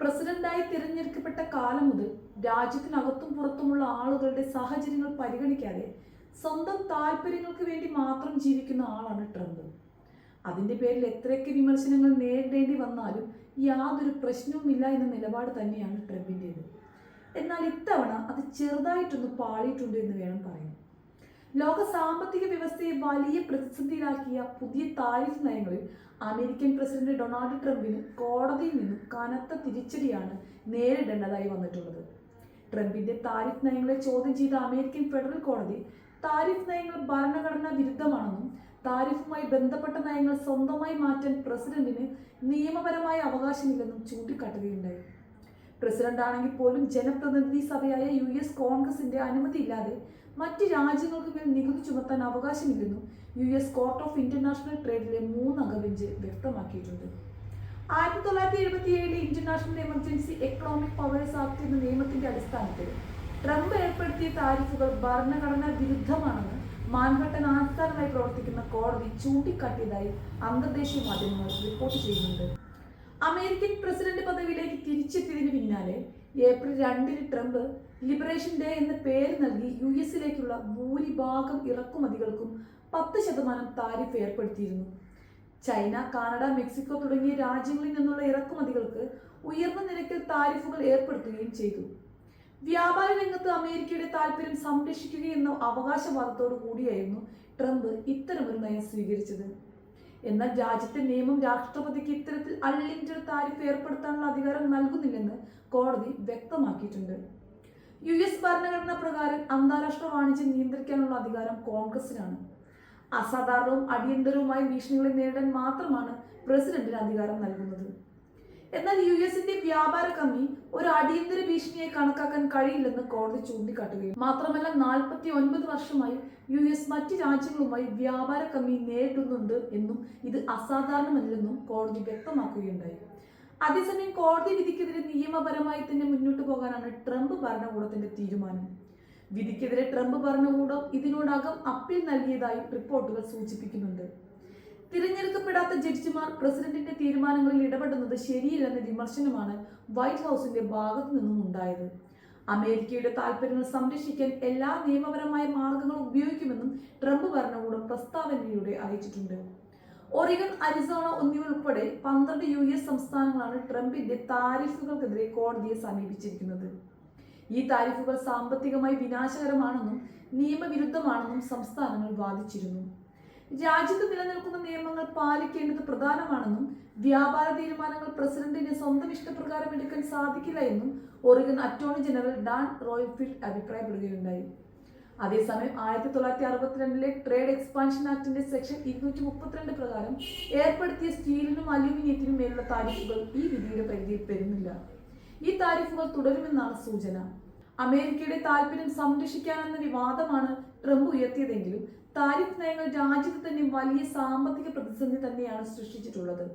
പ്രസിഡന്റായി തിരഞ്ഞെടുക്കപ്പെട്ട കാലം മുതൽ രാജ്യത്തിനകത്തും പുറത്തുമുള്ള ആളുകളുടെ സാഹചര്യങ്ങൾ പരിഗണിക്കാതെ സ്വന്തം താല്പര്യങ്ങൾക്ക് വേണ്ടി മാത്രം ജീവിക്കുന്ന ആളാണ് ട്രംപ്. അതിന്റെ പേരിൽ എത്രയൊക്കെ വിമർശനങ്ങൾ നേരിടേണ്ടി വന്നാലും യാതൊരു പ്രശ്നവുമില്ല എന്ന നിലപാട് തന്നെയാണ് ട്രംപിന്റേത് എന്നാൽ ഇത്തവണ അത് ചെറുതായിട്ടൊന്ന് പാളിയിട്ടുണ്ട് എന്ന് വേണം പറയാൻ. ലോക സാമ്പത്തിക വ്യവസ്ഥയെ വലിയ പ്രതിസന്ധിയിലാക്കിയ പുതിയ താരിഫ് നയങ്ങളിൽ അമേരിക്കൻ പ്രസിഡന്റ് ഡൊണാൾഡ് ട്രംപിന് കോടതിയിൽ നിന്നും കനത്ത തിരിച്ചടിയാണ് നേരിടേണ്ടതായി വന്നിട്ടുള്ളത്. ട്രംപിന്റെ താരിഫ് നയങ്ങളെ ചോദ്യം ചെയ്ത അമേരിക്കൻ ഫെഡറൽ കോടതി താരിഫ് നയങ്ങൾ ഭരണഘടനാ വിരുദ്ധമാണെന്നും താരിഫുമായി ബന്ധപ്പെട്ട നയങ്ങൾ സ്വന്തമായി മാറ്റാൻ പ്രസിഡന്റിന് നിയമപരമായ അവകാശമില്ലെന്നും ചൂണ്ടിക്കാട്ടുകയുണ്ടായി. പ്രസിഡന്റ് ആണെങ്കിൽ പോലും ജനപ്രതിനിധി സഭയായ യു എസ് കോൺഗ്രസിന്റെ അനുമതിയില്ലാതെ മറ്റ് രാജ്യങ്ങൾക്ക് മേൽ നികുതി ചുമത്താൻ അവകാശമില്ലെന്നും U S court of international ട്രേഡിലെ മൂന്നംഗ ബെഞ്ച് വ്യക്തമാക്കിയിട്ടുണ്ട്. ആയിരത്തി തൊള്ളായിരത്തി എഴുപത്തി ഏഴിലെ international emergency economic powers act എന്ന നിയമത്തിന്റെ അടിസ്ഥാനത്തിൽ ട്രംപ് ഏർപ്പെടുത്തിയ താരിഫുകൾ ഭരണഘടനാ വിരുദ്ധമാണെന്ന് മാൻഹട്ടൻ ആസ്ഥാനമായി പ്രവർത്തിക്കുന്ന കോടതി ചൂണ്ടിക്കാട്ടിയതായി അന്തർദേശീയ മാധ്യമങ്ങൾ റിപ്പോർട്ട് ചെയ്യുന്നുണ്ട്. അമേരിക്കൻ പ്രസിഡന്റ് പദവിയിലേക്ക് തിരിച്ചെത്തിയതിന് പിന്നാലെ ഏപ്രിൽ രണ്ടിന് ട്രംപ് ലിബറേഷൻ ഡേ എന്ന പേര് നൽകി യു എസിലേക്കുള്ള ഭൂരിഭാഗം ഇറക്കുമതികൾക്കും പത്ത് ശതമാനം താരിഫ് ഏർപ്പെടുത്തിയിരുന്നു. ചൈന കാനഡ മെക്സിക്കോ തുടങ്ങിയ രാജ്യങ്ങളിൽ നിന്നുള്ള ഇറക്കുമതികൾക്ക് ഉയർന്ന നിരക്കിൽ താരിഫുകൾ ഏർപ്പെടുത്തുകയും ചെയ്തു. വ്യാപാര രംഗത്ത് അമേരിക്കയുടെ താല്പര്യം സംരക്ഷിക്കുക എന്ന അവകാശവാദത്തോടു കൂടിയായിരുന്നു ട്രംപ് ഇത്തരമൊരു നയം സ്വീകരിച്ചത്. എന്നാൽ രാജ്യത്തെ നിയമം രാഷ്ട്രപതിക്ക് ഇത്തരത്തിൽ അൺലിമിറ്റഡ് താരിഫ് ഏർപ്പെടുത്താനുള്ള അധികാരം നൽകുന്നില്ലെന്ന് കോടതി വ്യക്തമാക്കിയിട്ടുണ്ട്. യു എസ് ഭരണഘടന പ്രകാരം അന്താരാഷ്ട്ര വാണിജ്യം നിയന്ത്രിക്കാനുള്ള അധികാരം കോൺഗ്രസിനാണ്. അസാധാരണവും അടിയന്തരവുമായ ഭീഷണികളെ നേരിടാൻ മാത്രമാണ് പ്രസിഡന്റിന് അധികാരം നൽകുന്നത്. എന്നാൽ യു എസിന്റെ വ്യാപാര കമ്മി ഒരു അടിയന്തര ഭീഷണിയായി കണക്കാക്കാൻ കഴിയില്ലെന്ന് കോടതി ചൂണ്ടിക്കാട്ടുകയും മാത്രമല്ല നാൽപ്പത്തി ഒൻപത് വർഷമായി യു എസ് മറ്റ് രാജ്യങ്ങളുമായി വ്യാപാര കമ്മി നേരിടുന്നുണ്ട് എന്നും ഇത് അസാധാരണമല്ലെന്നും കോടതി വ്യക്തമാക്കുകയുണ്ടായി. അതേസമയം കോടതി വിധിക്കെതിരെ നിയമപരമായി തന്നെ മുന്നോട്ട് പോകാനാണ് ട്രംപ് ഭരണകൂടത്തിന്റെ തീരുമാനം. വിധിക്കെതിരെ ട്രംപ് ഭരണകൂടം ഇതിനോടകം അപ്പീൽ നൽകിയതായി റിപ്പോർട്ടുകൾ സൂചിപ്പിക്കുന്നുണ്ട്. തിരഞ്ഞെടുക്കപ്പെടാത്ത ജഡ്ജിമാർ പ്രസിഡന്റിന്റെ തീരുമാനങ്ങളിൽ ഇടപെടുന്നത് ശരിയല്ലെന്ന വിമർശനമാണ് വൈറ്റ് ഹൗസിന്റെ ഭാഗത്തു നിന്നും ഉണ്ടായത്. അമേരിക്കയുടെ താൽപര്യങ്ങൾ സംരക്ഷിക്കാൻ എല്ലാ നിയമപരമായ മാർഗങ്ങളും ഉപയോഗിക്കുമെന്നും ട്രംപ് ഭരണകൂടം പ്രസ്താവനയിലൂടെ അറിയിച്ചിട്ടുണ്ട്. ഒറിഗൺ അരിസോണ എന്നിവ ഉൾപ്പെടെ പന്ത്രണ്ട് യു എസ് സംസ്ഥാനങ്ങളാണ് ട്രംപിന്റെ താരിഫുകൾക്കെതിരെ കോടതിയെ സമീപിച്ചിരിക്കുന്നത്. ഈ താരിഫുകൾ സാമ്പത്തികമായി വിനാശകരമാണെന്നും നിയമവിരുദ്ധമാണെന്നും സംസ്ഥാനങ്ങൾ വാദിച്ചിരുന്നു. രാജ്യത്ത് നിലനിൽക്കുന്ന നിയമങ്ങൾ പാലിക്കേണ്ടത് പ്രധാനമാണെന്നും വ്യാപാര തീരുമാനങ്ങൾ പ്രസിഡന്റിന് സ്വന്തം ഇഷ്ടപ്രകാരം എടുക്കാൻ സാധിക്കില്ല എന്നും Oregon attorney general Dan Rayfield അഭിപ്രായപ്പെടുകയുണ്ടായി. അതേസമയം ആയിരത്തി തൊള്ളായിരത്തി അറുപത്തിരണ്ടിലെ ട്രേഡ് എക്സ്പാൻഷൻ ആക്ടിന്റെ സെക്ഷൻ ഇരുന്നൂറ്റി മുപ്പത്തിരണ്ട് പ്രകാരം ഏർപ്പെടുത്തിയ സ്റ്റീലിനും അലുമിനിയത്തിനും മേലുള്ള താരിഫുകൾ ഈ വിധിയുടെ പരിധിയിൽ പെരുന്നില്ല. ഈ താരിഫുകൾ തുടരുമെന്നാണ് സൂചന. അമേരിക്കയുടെ താല്പര്യം സംരക്ഷിക്കാനെന്ന വിവാദമാണ് ട്രംപ് ഉയർത്തിയതെങ്കിലും താരിഫ് നയങ്ങൾ രാജ്യത്ത് തന്നെ വലിയ സാമ്പത്തിക പ്രതിസന്ധി തന്നെയാണ് സൃഷ്ടിച്ചിട്ടുള്ളത്.